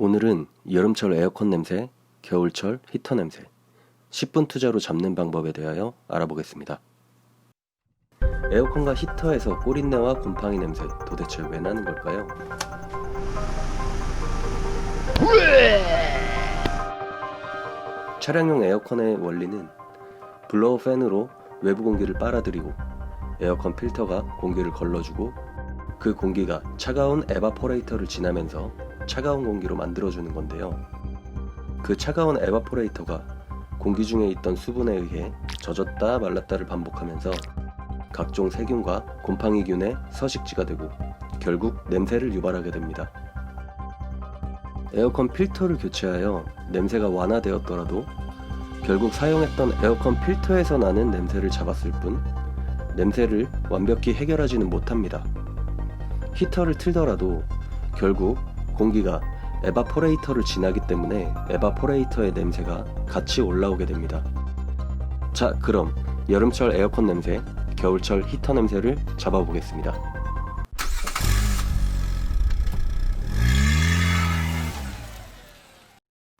오늘은 여름철 에어컨 냄새, 겨울철 히터 냄새, 10분 투자로 잡는 방법에 대하여 알아보겠습니다. 에어컨과 히터에서 꼬린내와 곰팡이 냄새 도대체 왜 나는 걸까요? 차량용 에어컨의 원리는 블로어 팬으로 외부 공기를 빨아들이고 에어컨 필터가 공기를 걸러주고 그 공기가 차가운 에바포레이터를 지나면서 차가운 공기로 만들어주는 건데요. 그 차가운 에바포레이터가 공기 중에 있던 수분에 의해 젖었다 말랐다를 반복하면서 각종 세균과 곰팡이균의 서식지가 되고 결국 냄새를 유발하게 됩니다. 에어컨 필터를 교체하여 냄새가 완화되었더라도 결국 사용했던 에어컨 필터에서 나는 냄새를 잡았을 뿐 냄새를 완벽히 해결하지는 못합니다. 히터를 틀더라도 결국 공기가 에바포레이터를 지나기 때문에 에바포레이터의 냄새가 같이 올라오게 됩니다. 자, 그럼 여름철 에어컨 냄새, 겨울철 히터 냄새를 잡아보겠습니다.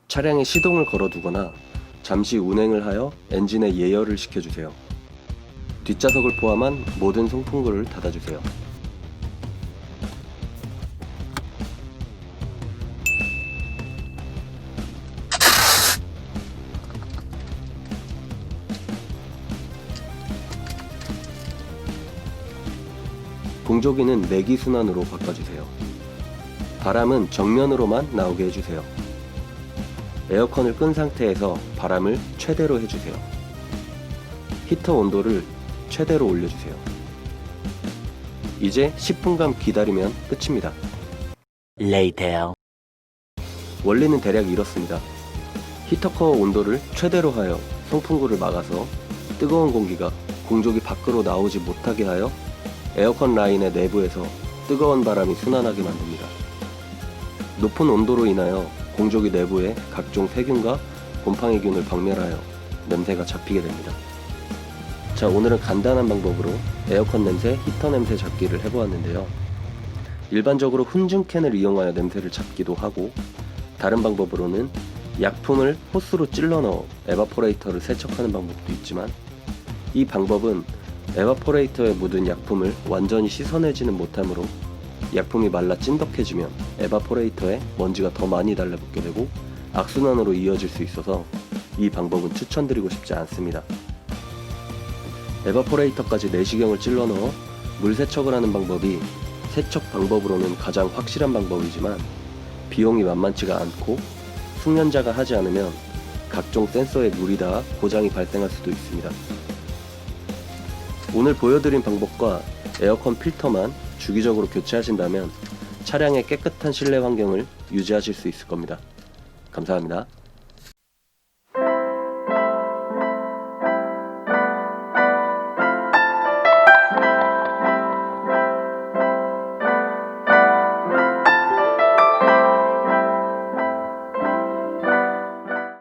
차량에 시동을 걸어두거나 잠시 운행을 하여 엔진에 예열을 시켜주세요. 뒷좌석을 포함한 모든 송풍구를 닫아주세요. 공조기는 내기 순환으로 바꿔주세요. 바람은 정면으로만 나오게 해주세요. 에어컨을 끈 상태에서 바람을 최대로 해주세요. 히터 온도를 최대로 올려주세요. 이제 10분간 기다리면 끝입니다. later. 원리는 대략 이렇습니다. 히터커 온도를 최대로 하여 송풍구를 막아서 뜨거운 공기가 공조기 밖으로 나오지 못하게 하여 에어컨 라인의 내부에서 뜨거운 바람이 순환하게 만듭니다. 높은 온도로 인하여 공조기 내부에 각종 세균과 곰팡이균을 박멸하여 냄새가 잡히게 됩니다. 자, 오늘은 간단한 방법으로 에어컨 냄새, 히터 냄새 잡기를 해보았는데요. 일반적으로 훈증캔을 이용하여 냄새를 잡기도 하고 다른 방법으로는 약품을 호스로 찔러 넣어 에바포레이터를 세척하는 방법도 있지만 이 방법은 에바포레이터에 묻은 약품을 완전히 씻어내지는 못하므로 약품이 말라 찐덕해지면 에바포레이터에 먼지가 더 많이 달라붙게 되고 악순환으로 이어질 수 있어서 이 방법은 추천드리고 싶지 않습니다. 에바포레이터까지 내시경을 찔러 넣어 물 세척을 하는 방법이 세척 방법으로는 가장 확실한 방법이지만 비용이 만만치가 않고 숙련자가 하지 않으면 각종 센서에 닿아 고장이 발생할 수도 있습니다. 오늘 보여드린 방법과 에어컨 필터만 주기적으로 교체하신다면 차량의 깨끗한 실내 환경을 유지하실 수 있을 겁니다. 감사합니다.